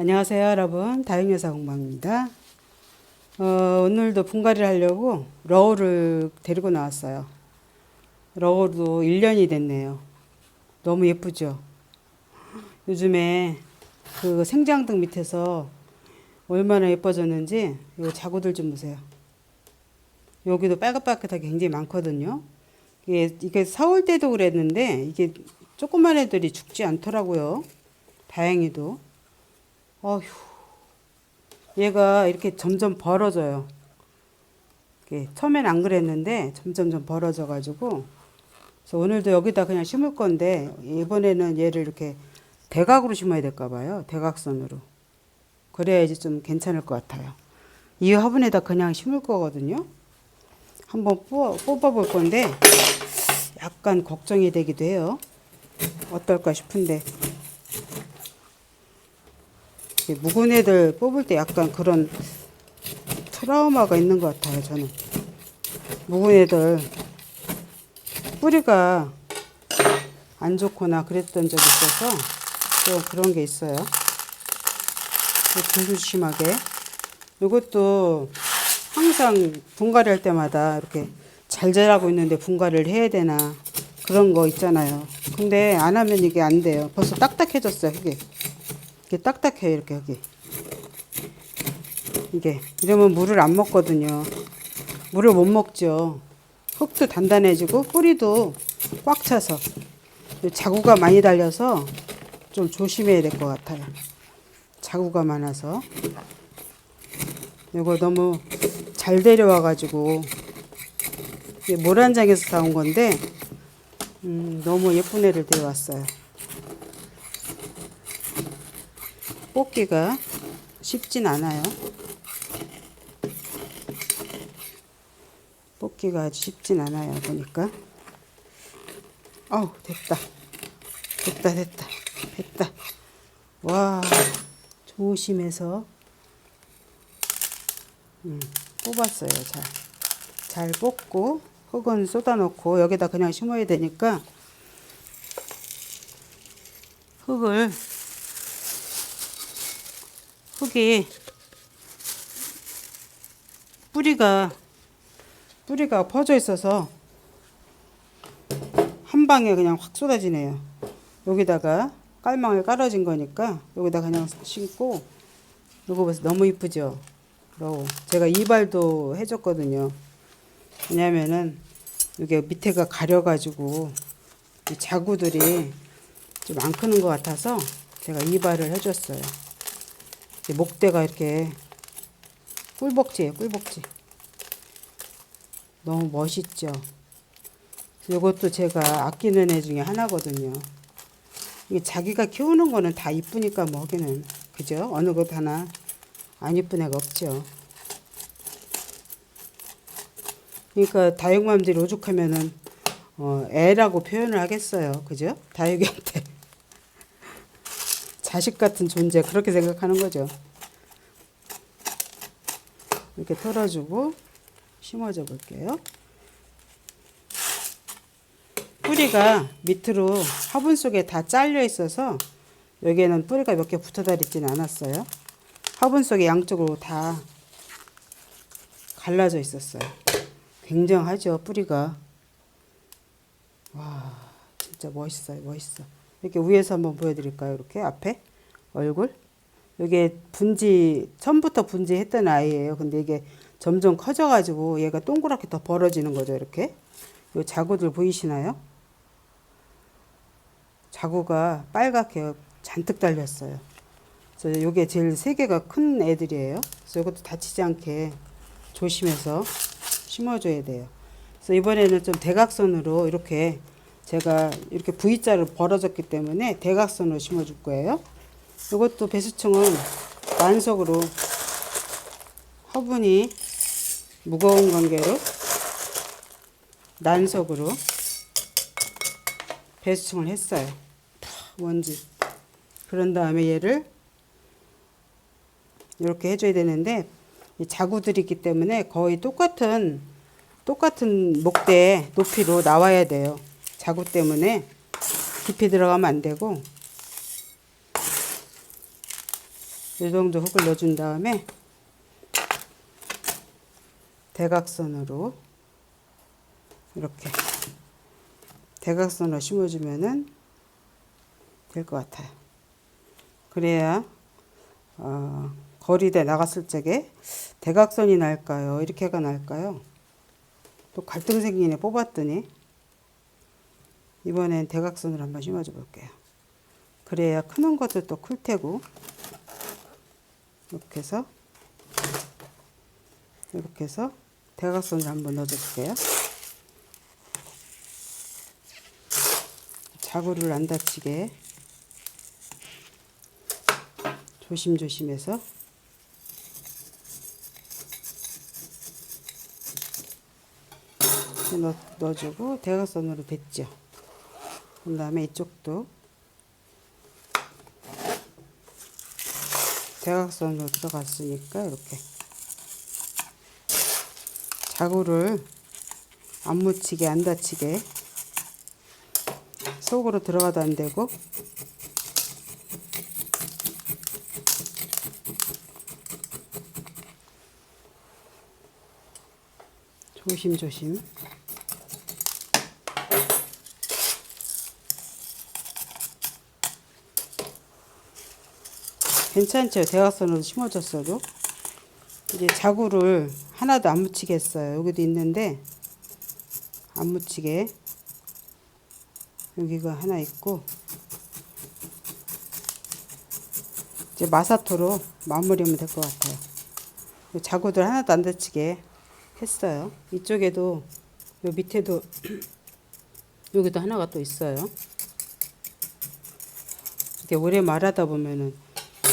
안녕하세요 여러분. 다육여사 공방입니다. 어, 오늘도 분갈이를 하려고 러우를 데리고 나왔어요. 러우도 1년이 됐네요. 너무 예쁘죠? 요즘에 그 생장등 밑에서 얼마나 예뻐졌는지 이 자구들 좀 보세요. 여기도 빨갛빨갛하게 굉장히 많거든요. 이게, 이게 사올 때도 그랬는데 이게 조그만 애들이 죽지 않더라고요. 다행히도 어휴, 얘가 이렇게 점점 벌어져요. 이게 처음엔 안 그랬는데 점점점 벌어져 가지고 그래서 오늘도 여기다 그냥 심을 건데 이번에는 얘를 이렇게 대각으로 심어야 될까 봐요. 대각선으로. 그래야지 좀 괜찮을 것 같아요. 이 화분에다 그냥 심을 거거든요. 한번 뽑아, 뽑아볼 건데 약간 걱정이 되기도 해요. 어떨까 싶은데 이렇게 묵은 애들 뽑을 때 약간 그런 트라우마가 있는 것 같아요, 저는. 묵은 애들 뿌리가 안 좋거나 그랬던 적이 있어서 또 그런 게 있어요. 조심하게. 이것도 항상 분갈이 할 때마다 이렇게 잘 자라고 있는데 분갈이를 해야 되나 그런 거 있잖아요. 근데 안 하면 이게 안 돼요. 벌써 딱딱해졌어요, 이게. 이게 딱딱해요 이렇게 여기. 이게. 이러면 물을 안 먹거든요. 물을 못 먹죠. 흙도 단단해지고 뿌리도 꽉 차서 자구가 많이 달려서 좀 조심해야 될 것 같아요. 자구가 많아서. 이거 너무 잘 데려와 가지고 모란장에서 사온 건데 음, 너무 예쁜 애를 데려왔어요 뽑기가 쉽진 않아요. 뽑기가 아주 쉽진 않아요. 보니까. 어우, 됐다. 됐다, 됐다. 됐다. 와, 조심해서 음, 뽑았어요. 잘. 잘 뽑고 흙은 쏟아놓고 여기다 그냥 심어야 되니까 흙을 흙이 뿌리가 뿌리가 퍼져 있어서 한 방에 그냥 확 쏟아지네요. 여기다가 깔망을 깔아진 거니까 여기다 그냥 심고 이거 보세요. 너무 이쁘죠? 러우. 제가 이발도 해줬거든요. 왜냐면은 이게 밑에가 가려가지고 이 자구들이 좀 안 크는 것 같아서 제가 이발을 해줬어요. 목대가 이렇게 꿀벅지예요, 꿀벅지. 너무 멋있죠. 이것도 제가 아끼는 애 중에 하나거든요. 이게 자기가 키우는 거는 다 이쁘니까 뭐 하기는 그죠? 어느 것 하나 안 이쁜 애가 없죠. 그러니까 다육맘들이 오죽하면은 어, 애라고 표현을 하겠어요. 그죠? 다육이한테. 자식 같은 존재 그렇게 생각하는 거죠. 이렇게 털어주고 심어줘 볼게요. 뿌리가 밑으로 화분 속에 다 잘려 있어서 여기에는 뿌리가 몇 개 붙어 다니지는 않았어요. 화분 속에 양쪽으로 다 갈라져 있었어요. 굉장하죠, 뿌리가. 와, 진짜 멋있어요, 멋있어. 이렇게 위에서 한번 보여드릴까요? 이렇게 앞에 얼굴. 이게 분지 처음부터 분지했던 아이예요. 근데 이게 점점 커져가지고 얘가 동그랗게 더 벌어지는 거죠. 이렇게. 요 자구들 보이시나요? 자구가 빨갛게 잔뜩 달렸어요. 그래서 요게 제일 세 개가 큰 애들이에요. 그래서 이것도 다치지 않게 조심해서 심어줘야 돼요. 그래서 이번에는 좀 대각선으로 이렇게 제가 이렇게 V자로 벌어졌기 때문에 대각선으로 심어줄 거예요. 이것도 배수층은 만석으로 화분이 무거운 관계로 난석으로 배수층을 했어요. 먼지. 그런 다음에 얘를 이렇게 해줘야 되는데 이 자구들이 있기 때문에 거의 똑같은 똑같은 목대 높이로 나와야 돼요. 자구 때문에 깊이 들어가면 안 되고 이 정도 흙을 넣어준 다음에 대각선으로 이렇게 대각선으로 심어주면은 될 것 같아요. 그래야 어, 거리대 나갔을 적에 대각선이 날까요? 이렇게가 날까요? 또 갈등 생기네 뽑았더니 이번엔 대각선으로 한번 심어줘 볼게요. 그래야 크는 것도 또 클 테고 이렇게 해서 이렇게 해서 대각선을 한번 넣어줘 볼게요. 자구를 안 다치게 조심조심해서 넣, 넣어주고 대각선으로 됐죠. 그 다음에 이쪽도 대각선으로 들어갔으니까? 이렇게. 자구를 안 묻히게 안 다치게 속으로 들어가도 안 되고 조심조심 괜찮죠 대각선으로 심어줬어도 이제 자구를 하나도 안 묻히겠어요 여기도 있는데 안 묻히게 여기가 하나 있고 이제 마사토로 마무리하면 될 것 같아요. 자구들 하나도 안 다치게 했어요. 이쪽에도 요 밑에도 여기도 하나가 또 있어요. 이렇게 오래 말하다 보면은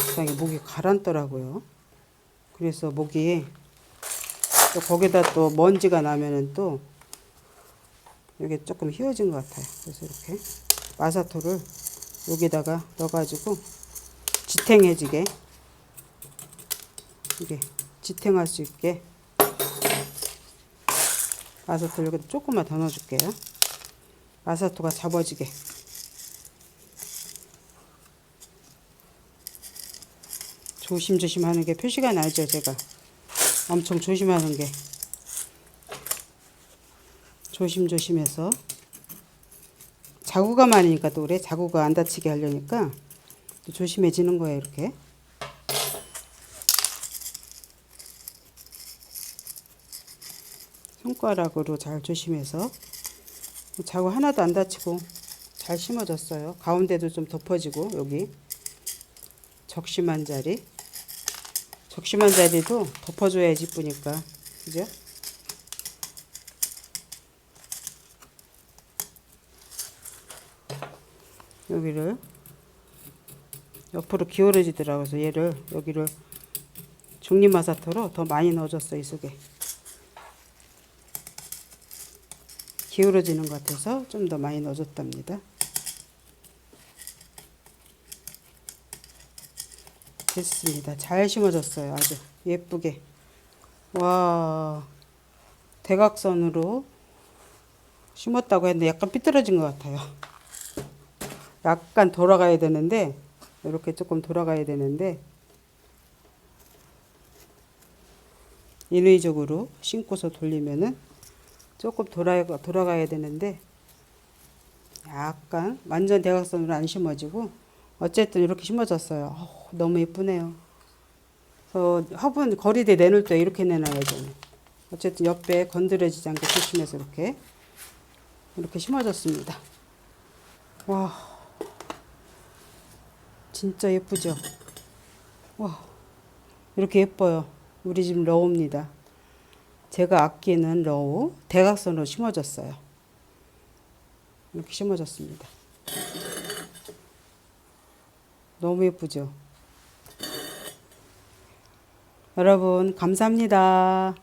이상하게 목이 가라앉더라고요. 그래서 목이 또 거기다 또 먼지가 나면은 또 이게 조금 휘어진 것 같아요. 그래서 이렇게 마사토를 여기다가 넣어가지고 지탱해지게 이게 지탱할 수 있게 마사토 여기다 조금만 더 넣어줄게요. 마사토가 잡아지게 조심조심 하는 게 표시가 나죠 제가. 엄청 조심하는 게. 조심조심해서. 자구가 많으니까 또 그래 자구가 안 다치게 하려니까 또 조심해지는 거예요 이렇게. 손가락으로 잘 조심해서. 자구 하나도 안 다치고 잘 심어졌어요. 가운데도 좀 덮어지고 여기. 적심한 자리 적심한 자리도 덮어줘야지 이쁘니까 그죠? 여기를 옆으로 기울어지더라고요. 그래서 얘를 여기를 중립마사토로 더 많이 넣어줬어요. 이 속에. 기울어지는 것 같아서 좀 더 많이 넣어줬답니다. 됐습니다. 잘 심어졌어요. 아주 예쁘게. 와, 대각선으로 심었다고 했는데 약간 삐뚤어진 것 같아요. 약간 돌아가야 되는데 이렇게 조금 돌아가야 되는데 인위적으로 신고서 돌리면은 조금 돌아 돌아가야 되는데 약간 완전 대각선으로 안 심어지고 어쨌든 이렇게 심어졌어요. 너무 예쁘네요. 그 화분 거리대 내놓을 때 이렇게 내놔야죠. 어쨌든 옆에 건드려지지 않게 조심해서 이렇게 이렇게 심어졌습니다. 와. 진짜 예쁘죠? 와, 이렇게 예뻐요. 우리 집 러우입니다. 제가 아끼는 러우 대각선으로 심어졌어요. 이렇게 심어졌습니다. 너무 예쁘죠? 여러분, 감사합니다.